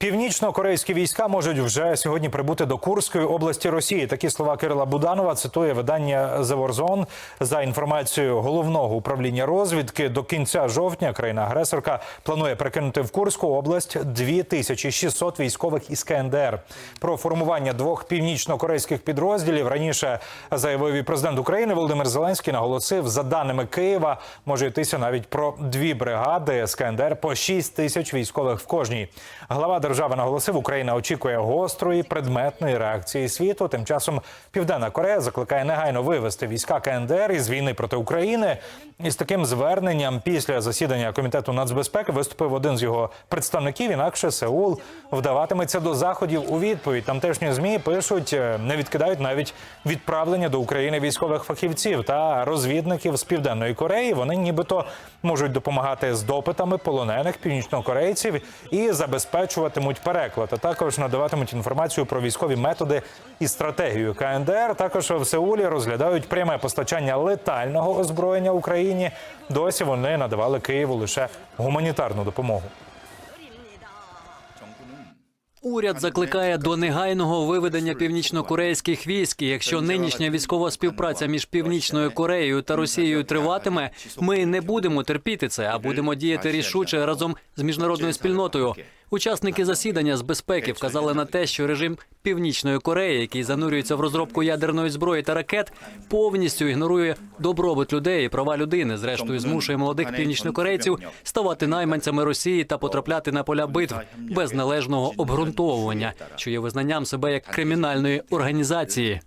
Північно-корейські війська можуть вже сьогодні прибути до Курської області Росії. Такі слова Кирила Буданова цитує видання The Warzone. За інформацією головного управління розвідки, до кінця жовтня країна-агресорка планує прикинути в Курську область 2600 військових із КНДР. Про формування двох північно-корейських підрозділів раніше заявив і президент України Володимир Зеленський. Наголосив, за даними Києва, може йтися навіть про дві бригади з КНДР по 6 тисяч військових в кожній. Глава держави наголосив, Україна очікує гострої предметної реакції світу. Тим часом Південна Корея закликає негайно вивести війська КНДР із війни проти України. І з таким зверненням після засідання комітету нацбезпеки виступив один з його представників. Інакше Сеул вдаватиметься до заходів у відповідь. Тамтешні змі пишуть, е, не відкидають навіть відправлення до України військових фахівців та розвідників з південної Кореї. Вони нібито можуть допомагати з допитами полонених північнокорейців і забезпечуватимуть переклад. А також надаватимуть інформацію про військові методи і стратегію КНДР. Також в Сеулі розглядають пряме постачання летального озброєння Україні. Досі вони надавали Києву лише гуманітарну допомогу. Уряд закликає до негайного виведення північнокорейських військ. Якщо нинішня військова співпраця між північною Кореєю та Росією триватиме, ми не будемо терпіти це, а будемо діяти рішуче разом з міжнародною спільнотою. Учасники засідання з безпеки вказали на те, що режим Північної Кореї, який занурюється в розробку ядерної зброї та ракет, повністю ігнорує добробут людей і права людини. Зрештою, змушує молодих північнокорейців ставати найманцями Росії та потрапляти на поля битв без належного обґрунтовування, що є визнанням себе як кримінальної організації.